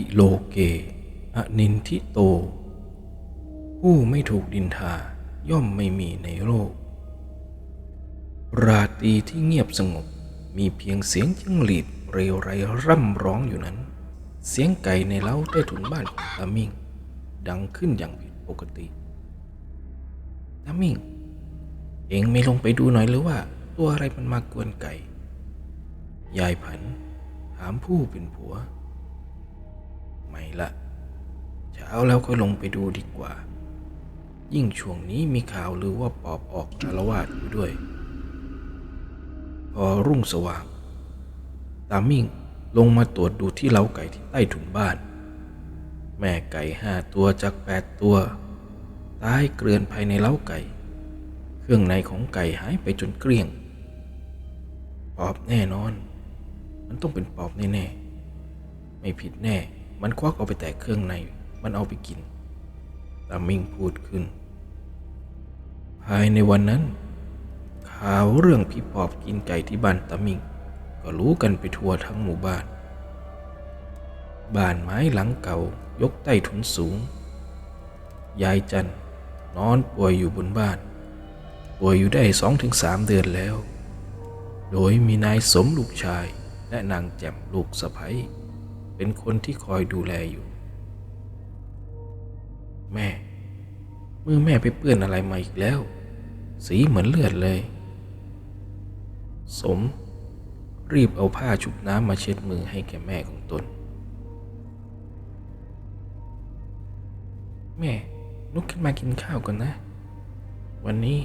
ิโลเก อนินทิโต ผู้ไม่ถูกดินทาย่อมไม่มีในโลก ราตรีที่เงียบสงบมีเพียงเสียงจิ้งหรีดเรไรร่ำร้องอยู่นั้น เสียงไก่ในเล้าใต้ถุนบ้านของตามิงดังขึ้นอย่างผิดปกติตามิงเองไม่ลงไปดูหน่อยหรือว่าตัวอะไรมันมากวนไก่ ยายผันถามผู้เป็นผัว ม่ะเช้าแล้วค่อยลงไปดูดีกว่า ยิ่งช่วงนี้มีข่าวลือว่าปอบออกอารวาสอยู่ด้วย พอรุ่งสว่าง ตามิ่งลงมาตรวจดูที่เล้าไก่ที่ใต้ถุนบ้าน แม่ไก่ห้าตัวจากแปดตัวตายเกลื่อนภายในเล้าไก่ เครื่องในของไก่หายไปจนเกลี้ยง ปอบแน่นอน มันต้องเป็นปอบแน่ๆ ไม่ผิดแน่ มันควักเอาไปแตกเครื่องใน มันเอาไปกินตามิ่งพูดขึ้น ภายในวันนั้น ข่าวเรื่องพี่ปอบกินไก่ที่บ้านตามิ่ง ก็รู้กันไปทั่วทั้งหมู่บ้าน บ้านไม้หลังเก่ายกใต้ถุนสูง ยายจันนอนป่วยอยู่บนบ้าน ป่วยอยู่ได้สองถึงสามเดือนแล้ว โดยมีนายสมลูกชายและนางแจ่มลูกสะใภ้ เป็นคนที่คอยดูแลอยู่ แม่มือแม่ไปเปื้อนอะไรมาอีกแล้ว สีเหมือนเลือดเลย สม รีบเอาผ้าชุบน้ำมาเช็ดมือให้แก่แม่ของตน แม่ลุกขึ้นมากินข้าวก่อนนะ วันนี้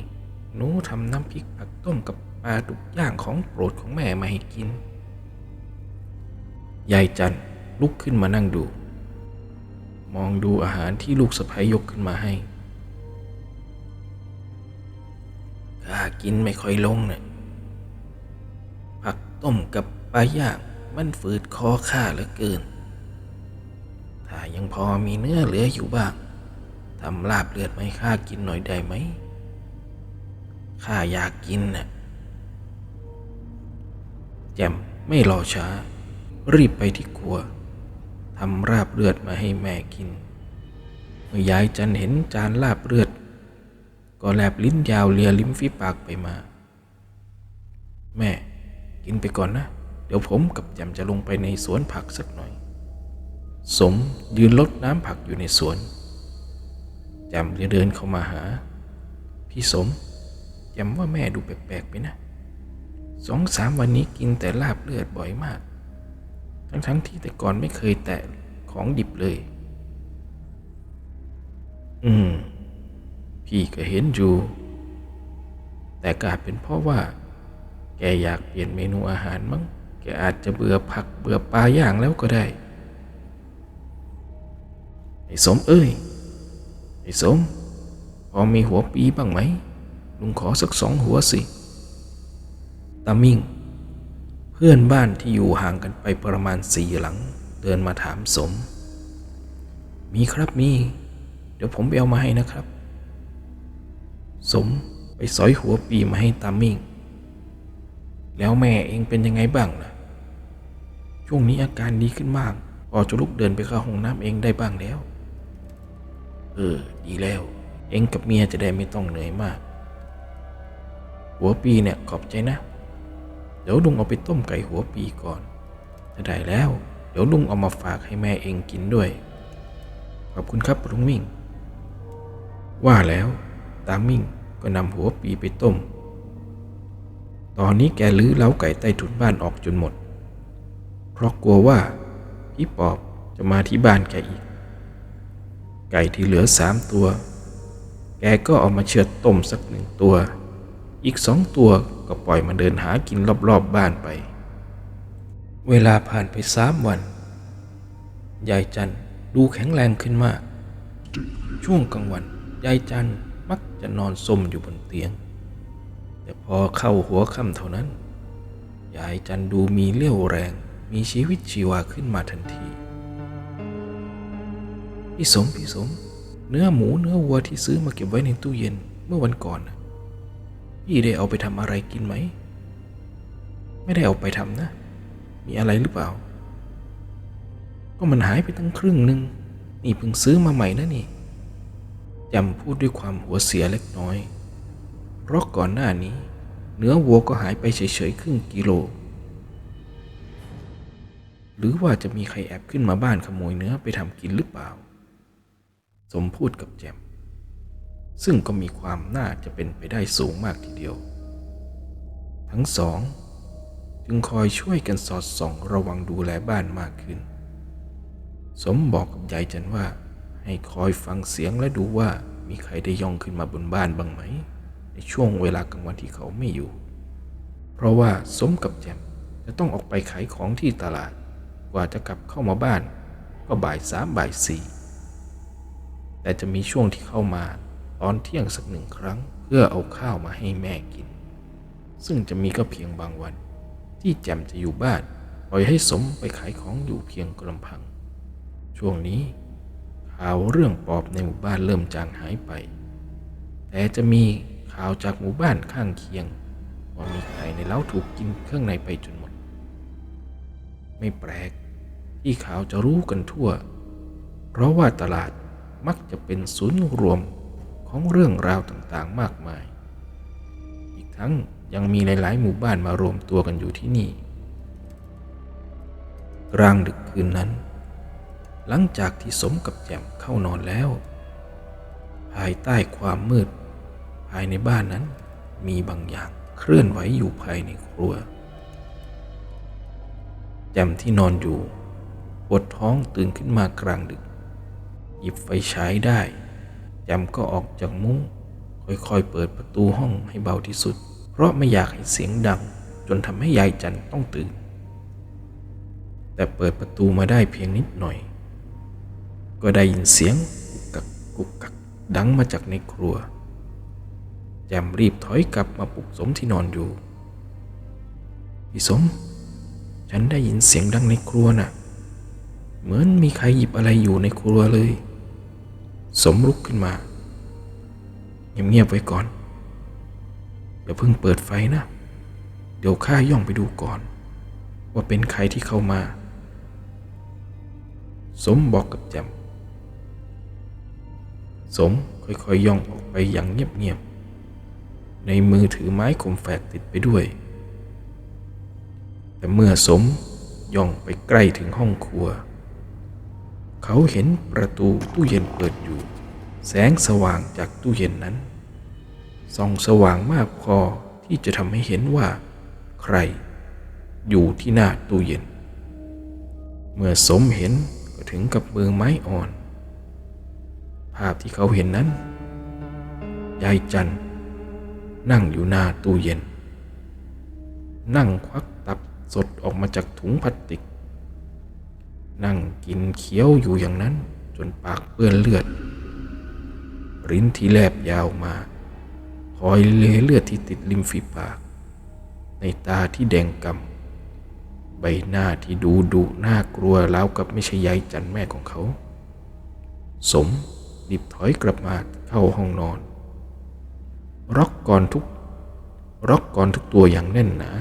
หนูทำน้ำพริกผักต้มกับปลาดุกย่างของโปรดของแม่มาให้กิน ยายจัน ลุกขึ้นมานั่งดู มองดูอาหารที่ลูกสะใภ้ยกขึ้นมาให้ข้ากินไม่ค่อยลงเนะ่ะผักต้มกับปลาย่างมันฝืดคอข้าเหลือเกิน ถ้ายังพอมีเนื้อเหลืออยู่บ้างทำลาบเลือดมาให้ข้ากินหน่อยได้ไหมข้าอยากกินน่ะแจ่มไม่รอช้า รีบไปที่ครัว ทำราบเลือดมาให้แม่กิน เมื่อยายจันเห็นจานลาบเลือด ก็แลบลิ้นยาวเลียลิ้มฝีปากไปมา แม่กินไปก่อนนะ เดี๋ยวผมกับแจมจะลงไปในสวนผักสักหน่อย สมยืนลดน้ำผักอยู่ในสวนแจมจะเดินเข้ามาหา พี่สมแจมว่าแม่ดูแปลกๆไปนะสองสามวันนี้กินแต่ลาบเลือดบ่อยมาก ทั้งๆทที่แต่ก่อนไม่เคยแตะของดิบเลย อืม พี่ก็เห็นอยู่ แต่ก็อาจเป็นเพราะว่า แกอยากเปลี่ยนเมนูอาหารมั้ง แกอาจจะเบื่อผักเบื่อปลาย่างแล้วก็ได้ ไอ้สมเอ้ย ไอ้สม พอมีหัวปีบ้างไหม ลุงขอสักสองหัวสิ ตามิ่ง พื่อนบ้านที่อยู่ห่างกันไปประมาณสี่หลัง เดินมาถามสม มีครับมี เดี๋ยวผมไปเอามาให้นะครับ สมไปสอยหัวปีมาให้ตามิ่ง แล้วแม่เองเป็นยังไงบ้างล่ะช่วงนี้อาการดีขึ้นมาก พอจะลุกเดินไปเข้าห้องน้ำเองได้บ้างแล้ว เออ ดีแล้ว เองกับเมียจะได้ไม่ต้องเหนื่อยมาก หัวปีเนี่ยขอบใจนะ เดี๋ยวลุงเอาไปต้มไก่หัวปีก่อนถ้าได้แล้ว เดี๋ยวลุงเอามาฝากให้แม่เองกินด้วย ขอบคุณครับลุงมิ่ง ว่าแล้ว ตามิ่งก็นำหัวปีไปต้ม ตอนนี้แกลื้อเล้าไก่ใต้ถุนบ้านออกจนหมด เพราะกลัวว่าพี่ปอบจะมาที่บ้านแกอีก ไก่ที่เหลือสามตัว แกก็เอามาเชือดต้มสักหนึ่งตัว อีกสองตัว ก็ปล่อยมันเดินหากินรอบๆบบ้านไป เวลาผ่านไปสามวัน ยายจันดูแข็งแรงขึ้นมาก ช่วงกลางวัน ยายจันมักจะนอนสมอยู่บนเตียง แต่พอเข้าหัวค่ำเท่านั้น ยายจันดูมีเรี่ยวแรง มีชีวิตชีวาขึ้นมาทันที พี่สมพี่สม เนื้อหมูเนื้อวัวที่ซื้อมาเก็บไว้ในตู้เย็นเมื่อวันก่อนน่ะ พี่ได้เอาไปทำอะไรกินไหม ไม่ได้เอาไปทำนะ มีอะไรหรือเปล่า ก็มันหายไปตั้งครึ่งหนึ่งนี่เพิ่งซื้อมาใหม่นะนี่แจมพูดด้วยความหัวเสียเล็กน้อย เพราะก่อนหน้านี้ เนื้อวัวก็หายไปเฉยๆครึ่งกิโล หรือว่าจะมีใครแอบขึ้นมาบ้านขโมยเนื้อไปทำกินหรือเปล่า สมพูดกับแจม ซึ่งก็มีความน่าจะเป็นไปได้สูงมากทีเดียว ทั้งสอง จึงคอยช่วยกันสอดส่องระวังดูแลบ้านมากขึ้น สมบอกกับยายจันว่า ให้คอยฟังเสียงและดูว่ามีใครได้ย่องขึ้นมาบนบ้านบ้างไหม ในช่วงเวลากลางวันที่เขาไม่อยู่ เพราะว่าสมกับแจมจะต้องออกไปขายของที่ตลาด กว่าจะกลับเข้ามาบ้าน ก็บ่ายสามบ่ายสี่แต่จะมีช่วงที่เข้ามา ตอนเที่ยงสักหนึ่งครั้ง เพื่อเอาข้าวมาให้แม่กิน ซึ่งจะมีก็เพียงบางวัน ที่แจมจะอยู่บ้านปล่อยให้สมไปขายของอยู่เพียงกลำพัง ช่วงนี้ข่าวเรื่องปอบในหมู่บ้านเริ่มจางหายไป แต่จะมีข่าวจากหมู่บ้านข้างเคียงว่ามีไก่ในเล้าถูกกินเครื่องในไปจนหมด ไม่แปลกที่ข่าวจะรู้กันทั่ว เพราะว่าตลาดมักจะเป็นศูนย์รวม ของเรื่องราวต่างๆมากมาย อีกทั้งยังมีหลายๆหมู่บ้านมารวมตัวกันอยู่ที่นี่ กลางดึกคืนนั้น หลังจากที่สมกับแจมเข้านอนแล้ว ภายใต้ความมืด ภายในบ้านนั้นมีบางอย่างเคลื่อนไหวอยู่ภายในครัว แจมที่นอนอยู่ปวดท้องตื่นขึ้นมากลางดึก หยิบไฟฉายได้ จมก็ออกจากมุ้งค่อยๆเปิดประตูห้องให้เบาที่สุด เพราะไม่อยากให้เสียงดัง จนทำให้ยายจันต้องตื่น แต่เปิดประตูมาได้เพียงนิดหน่อย ก็ได้ยินเสียงกุกกักกุกกักดังมาจากในครัว แจมรีบถอยกลับมาปลุกสมที่นอนอยู่พี่สม ฉันได้ยินเสียงดังในครัวน่ะ เหมือนมีใครหยิบอะไรอยู่ในครัวเลย สมลุกขึ้นมาเงียบๆไว้ก่อนอย่าเพิ่งเปิดไฟนะ เดี๋ยวข้าย่องไปดูก่อน ว่าเป็นใครที่เข้ามา สมบอกกับแจมสมค่อยๆย่องออกไปอย่างเงียบๆ ในมือถือไม้คมแฝกติดไปด้วย แต่เมื่อสมย่องไปใกล้ถึงห้องครัว เขาเห็นประตูตู้เย็นเปิดอยู่ แสงสว่างจากตู้เย็นนั้นส่องสว่างมากพอที่จะทำให้เห็นว่า ใคร อยู่ที่หน้าตู้เย็น เมื่อสมเห็นก็ถึงกับมือไม้อ่อน ภาพที่เขาเห็นนั้น ยายจันนั่งอยู่หน้าตู้เย็น นั่งควักตับสดออกมาจากถุงพลาสติก นั่งกินเคี้ยวอยู่อย่างนั้น จนปากเปื้อนเลือดริ้นที่แลบยาวมา คอยเลเลือดที่ติดริมฝีปาก ในตาที่แดงกำใบหน้าที่ดูดุน่ากลัวแล้วกับไม่ใช่ยายจันแม่ของเขา สมรีบถอยกลับมาเข้าห้องนอน ร็อกก่อนทุกร็อกก่อนทุกตัวอย่างแน่นหนา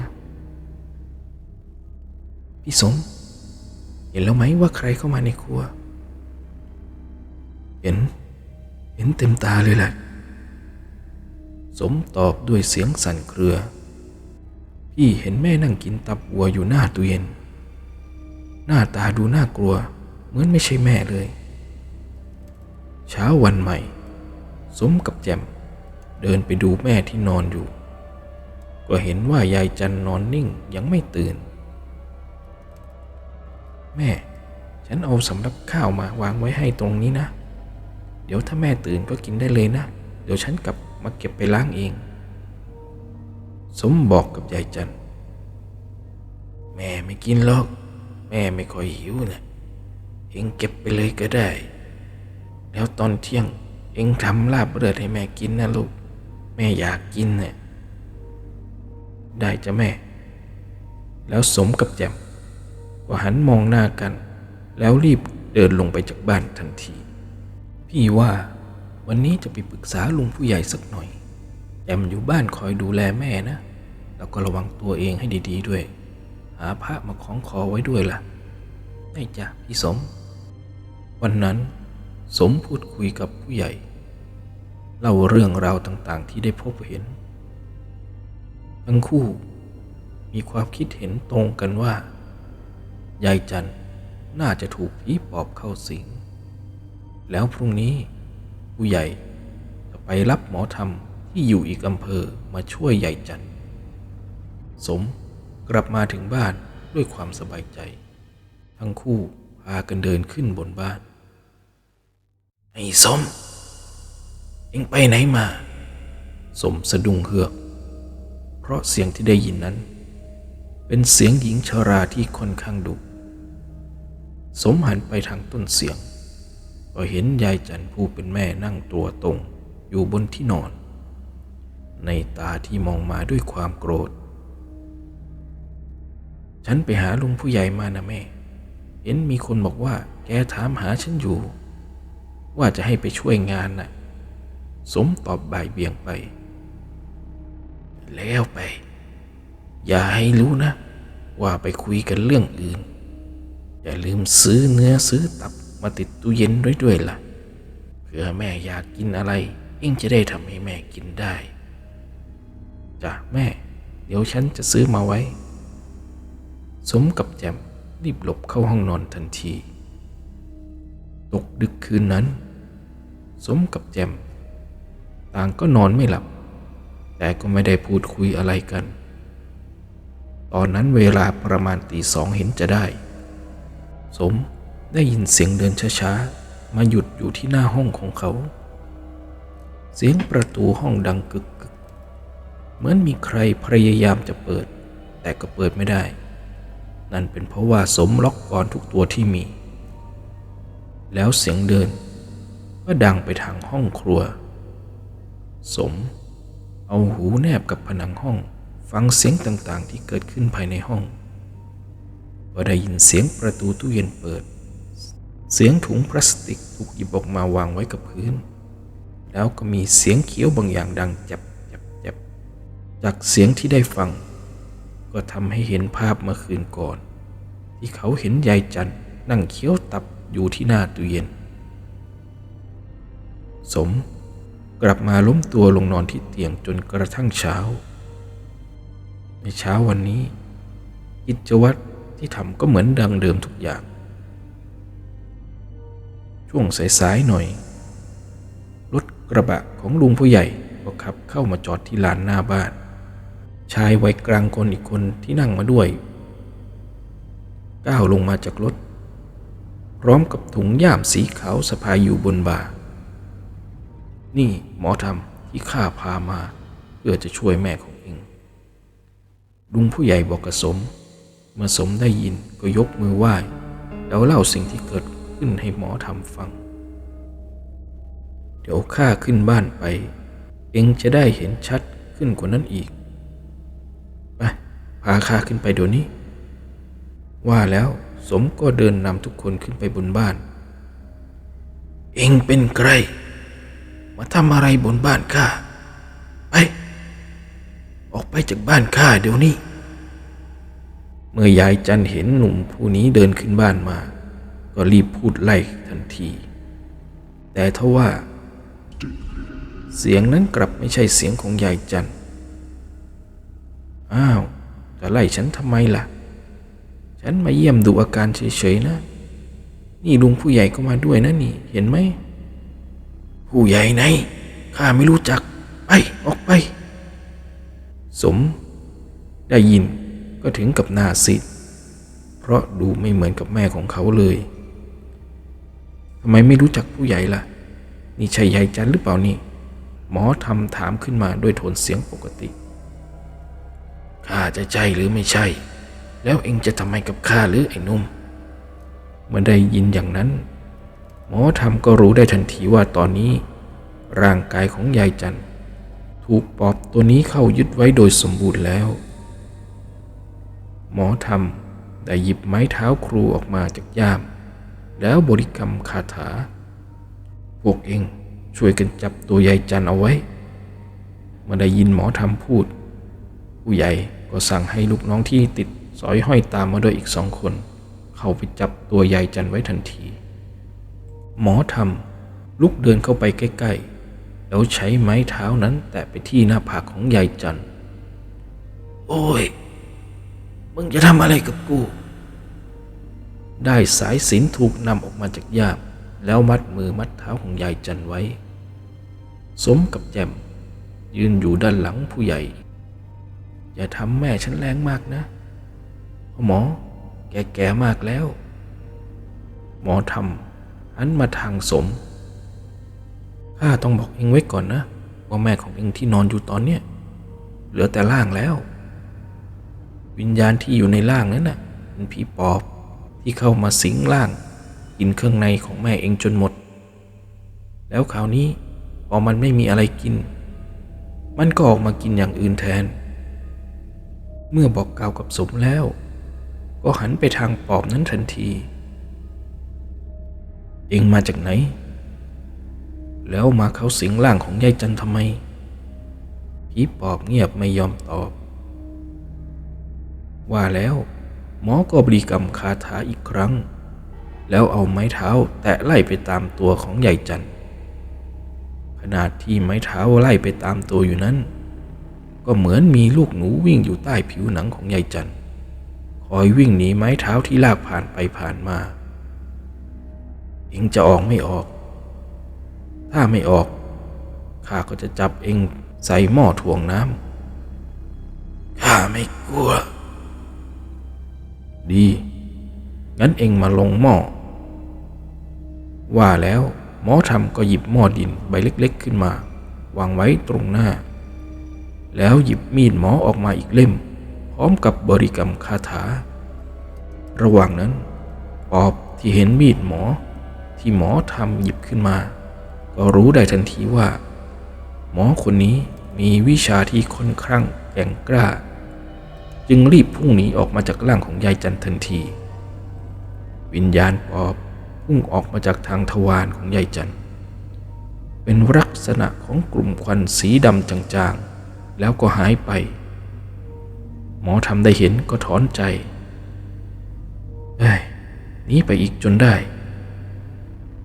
พี่สม เห็นแล้วไหมว่าใครเข้ามาในครัว เห็น เห็นเต็มตาเลยแหละ สมตอบด้วยเสียงสั่นเครือ พี่เห็นแม่นั่งกินตับวัวอยู่หน้าตู้เย็น หน้าตาดูน่ากลัว เหมือนไม่ใช่แม่เลย เช้าวันใหม่ สมกับแจมเดินไปดูแม่ที่นอนอยู่ ก็เห็นว่ายายจันนอนนิ่งยังไม่ตื่น แม่ ฉันเอาสำรับข้าวมาวางไว้ให้ตรงนี้นะ เดี๋ยวถ้าแม่ตื่นก็กินได้เลยนะ เดี๋ยวฉันกลับมาเก็บไปล้างเอง สมบอกกับยายจัน แม่ไม่กินหรอก แม่ไม่ค่อยหิวนะเองเก็บไปเลยก็ได้ แล้วตอนเที่ยงเองทำลาบเลือดให้แม่กินนะลูก แม่อยากกินเนะ่ยได้จ้ะแม่ แล้วสมกับแจม ก็หันมองหน้ากัน แล้วรีบเดินลงไปจากบ้านทันที พี่ว่าวันนี้จะไปปรึกษาลุงผู้ใหญ่สักหน่อยแอมอยู่บ้านคอยดูแลแม่นะ แล้วก็ระวังตัวเองให้ดีๆด้วย หาพระมาคล้องคอไว้ด้วยล่ะได้จ้ะพี่สม วันนั้นสมพูดคุยกับผู้ใหญ่เล่าเรื่องราวต่างๆ ที่ได้พบเห็น ทั้งคู่มีความคิดเห็นตรงกันว่า ยายจันน่าจะถูกผีปอบเข้าสิง แล้วพรุ่งนี้ผู้ใหญ่จะไปรับหมอธรรมที่อยู่อีกอำเภอมาช่วยยายจันสมกลับมาถึงบ้านด้วยความสบายใจ ทั้งคู่พากันเดินขึ้นบนบ้าน ไอ้สม เอ็งไปไหนมา สมสะดุ้งเฮือก เพราะเสียงที่ได้ยินนั้น เป็นเสียงหญิงชราที่ค่อนข้างดุ สมหันไปทางต้นเสียง ก็เห็นยายจันผู้เป็นแม่นั่งตัวตรงอยู่บนที่นอน ในตาที่มองมาด้วยความโกรธ ฉันไปหาลุงผู้ใหญ่มานะแม่ เห็นมีคนบอกว่า แกถามหาฉันอยู่ ว่าจะให้ไปช่วยงานน่ะ สมตอบบ่ายเบี่ยงไป แล้วไป อย่าให้รู้นะ ว่าไปคุยกันเรื่องอื่น อย่าลืมซื้อเนื้อซื้อตับมาติดตู้เย็นด้วยด้วยล่ะเผื่อแม่อยากกินอะไรเองจะได้ทำให้แม่กินได้จ้ะแม่ เดี๋ยวฉันจะซื้อมาไว้ สมกับแจมรีบหลบเข้าห้องนอนทันที ตกดึกคืนนั้น สมกับแจม ต่างก็นอนไม่หลับ แต่ก็ไม่ได้พูดคุยอะไรกัน ตอนนั้นเวลาประมาณตีสองเห็นจะได้ สมได้ยินเสียงเดินช้าๆ มาหยุดอยู่ที่หน้าห้องของเขา เสียงประตูห้องดังกึกกึกเหมือนมีใครพยายามจะเปิด แต่ก็เปิดไม่ได้ นั่นเป็นเพราะว่าสมล็อกกรอนทุกตัวที่มี แล้วเสียงเดินก็ดังไปทางห้องครัว สม เอาหูแนบกับผนังห้อง ฟังเสียงต่างๆที่เกิดขึ้นภายในห้อง ก็ได้ยินเสียงประตูตู้เย็นเปิด เสียงถุงพลาสติกถูกหยิบออกมาวางไว้กับพื้น แล้วก็มีเสียงเคี้ยวบางอย่างดังจับจับจับจากเสียงที่ได้ฟัง ก็ทำให้เห็นภาพเมื่อคืนก่อน ที่เขาเห็นยายจันนั่งเคี้ยวตับอยู่ที่หน้าตู้เย็น สมกลับมาล้มตัวลงนอนที่เตียงจนกระทั่งเช้า ในเช้าวันนี้กิจวัตร ที่ทำก็เหมือนดังเดิมทุกอย่าง ช่วงสายๆหน่อย รถกระบะของลุงผู้ใหญ่ก็ขับเข้ามาจอดที่ลานหน้าบ้าน ชายวัยกลางคนอีกคนที่นั่งมาด้วย ก้าวลงมาจากรถ พร้อมกับถุงย่ามสีขาวสะพายอยู่บนบ่า นี่หมอทำที่ข้าพามา เพื่อจะช่วยแม่ของเอง ลุงผู้ใหญ่บอกกับสม เมื่อสมได้ยินก็ยกมือไหว้ แล้วเล่าสิ่งที่เกิดขึ้นให้หมอทำฟัง เดี๋ยวข้าขึ้นบ้านไป เองจะได้เห็นชัดขึ้นกว่านั้นอีก ไปพาข้าขึ้นไปเดี๋ยวนี้ ว่าแล้วสมก็เดินนำทุกคนขึ้นไปบนบ้าน เองเป็นใคร มาทำอะไรบนบ้านข้า ไป ออกไปจากบ้านข้าเดี๋ยวนี้ เมื่อยายจันเห็นหนุ่มผู้นี้เดินขึ้นบ้านมา ก็รีบพูดไล่ทันที แต่ทว่า เสียงนั้นกลับไม่ใช่เสียงของยายจันอ้าวจะไล่ฉันทำไมล่ะ ฉันมาเยี่ยมดูอาการเฉยๆนะ นี่ลุงผู้ใหญ่ก็มาด้วยนะนี่ เห็นไหม ผู้ใหญ่ไหนข้าไม่รู้จัก ไป ออกไป สม ได้ยิน ก็ถึงกับหน้าซีดเพราะดูไม่เหมือนกับแม่ของเขาเลยทำไมไม่รู้จักผู้ใหญ่ล่ะ นี่ใช่ยายจันหรือเปล่านี่ หมอทำถามขึ้นมาด้วยโทนเสียงปกติข้าจะใช่หรือไม่ใช่ แล้วเองจะทำไมกับข้าหรือไอ้นุ่ม เมื่อได้ยินอย่างนั้น หมอทำก็รู้ได้ทันทีว่าตอนนี้ ร่างกายของยายจันถูกปอบตัวนี้เข้ายึดไว้โดยสมบูรณ์แล้ว หมอทำได้หยิบไม้เท้าครูออกมาจากย่าม แล้วบริกรรมคาถา พวกเองช่วยกันจับตัวยายจันเอาไว้เมื่อได้ยินหมอทำพูด ผู้ใหญ่ก็สั่งให้ลูกน้องที่ติดสอยห้อยตามมาด้วยอีกสองคน เข้าไปจับตัวยายจันไว้ทันที หมอทำลุกเดินเข้าไปใกล้ๆ แล้วใช้ไม้เท้านั้นแตะไปที่หน้าผากของยายจัน โอ้ย มึงจะทำอะไรกับกู ได้สายสินถูกนำออกมาจากยามแล้วมัดมือมัดเท้าของยายจันไว้ สมกับแจมยืนอยู่ด้านหลังผู้ใหญ่ อย่าทำแม่ฉันแรงมากนะหมอ แกแก่มากแล้ว หมอทำหันมาทางสมข้าต้องบอกเองไว้ก่อนนะ ว่าแม่ของเองที่นอนอยู่ตอนเนี้ยเหลือแต่ร่างแล้ว วิญญาณที่อยู่ในร่างนั้นน่ะเป็นผีปอบที่เข้ามาสิงร่าง กินเครื่องในของแม่เองจนหมด แล้วคราวนี้พอมันไม่มีอะไรกิน มันก็ออกมากินอย่างอื่นแทน เมื่อบอกกล่าวกับสมแล้ว ก็หันไปทางปอบนั้นทันที เองมาจากไหน แล้วมาเข้าสิงร่างของยายจันทำไมผีปอบเงียบไม่ยอมตอบ ว่าแล้วหมอก็บริกรรมคาถาอีกครั้ง แล้วเอาไม้เท้าแตะไล่ไปตามตัวของยายจันขณะที่ไม้เท้าไล่ไปตามตัวอยู่นั้น ก็เหมือนมีลูกหนูวิ่งอยู่ใต้ผิวหนังของยายจันคอยวิ่งหนีไม้เท้าที่ลากผ่านไปผ่านมาเองจะออกไม่ออก ถ้าไม่ออกข้าก็จะจับเองใส่หม้อถ่วงน้ำข้าไม่กลัว ดี งั้นเองมาลงหม้อ ว่าแล้วหมอทำก็หยิบหม้อดินใบเล็กๆขึ้นมา วางไว้ตรงหน้า แล้วหยิบมีดหมอออกมาอีกเล่ม พร้อมกับบริกรรมคาถา ระหว่างนั้น ปอบที่เห็นมีดหมอ ที่หมอทำหยิบขึ้นมา ก็รู้ได้ทันทีว่า หมอคนนี้มีวิชาที่ค่อนข้างแก่งกล้า จึงรีบพุ่งหนีออกมาจากร่างของยายจันทันที วิญญาณปอบพุ่งออกมาจากทางทวารของยายจัน เป็นลักษณะของกลุ่มควันสีดำจางๆ แล้วก็หายไป หมอทำได้เห็นก็ถอนใจเอ้ยหนีไปอีกจนได้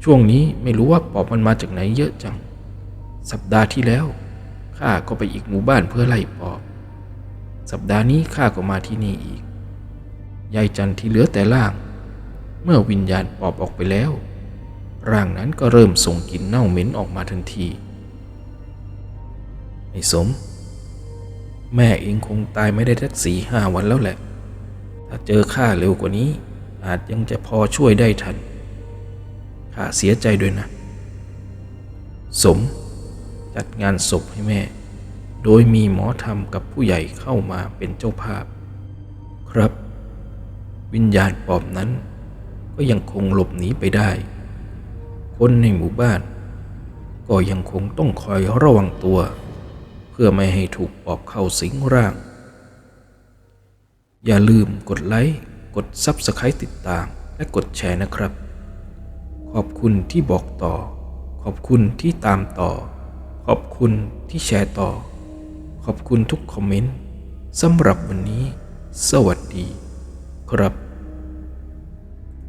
ช่วงนี้ไม่รู้ว่าปอบมันมาจากไหนเยอะจัง สัปดาห์ที่แล้วข้าก็ไปอีกหมู่บ้านเพื่อไล่ปอบ สัปดาห์นี้ข้าก็มาที่นี่อีก ยายจันที่เหลือแต่ร่าง เมื่อวิญญาณปอบออกไปแล้ว ร่างนั้นก็เริ่มส่งกลิ่นเน่าเหม็นออกมาทันทีไอ้สม แม่เองคงตายไม่ได้ทักสี่ห้าวันแล้วแหละ ถ้าเจอข้าเร็วกว่านี้ อาจยังจะพอช่วยได้ทันข้าเสียใจด้วยนะ สม จัดงานศพให้แม่ โดยมีหมอธรรมกับผู้ใหญ่เข้ามาเป็นเจ้าภาพ ครับ วิญญาณปอบนั้น ก็ยังคงหลบหนีไปได้ คนในหมู่บ้าน ก็ยังคงต้องคอยระวังตัว เพื่อไม่ให้ถูกปอบเข้าสิงร่าง อย่าลืมกดไลค์ กด Subscribe ติดตาม และกดแชร์นะครับ ขอบคุณที่บอกต่อ ขอบคุณที่ตามต่อ ขอบคุณที่แชร์ต่อ ขอบคุณทุกคอมเมนต์สำหรับวันนี้ สวัสดีครับ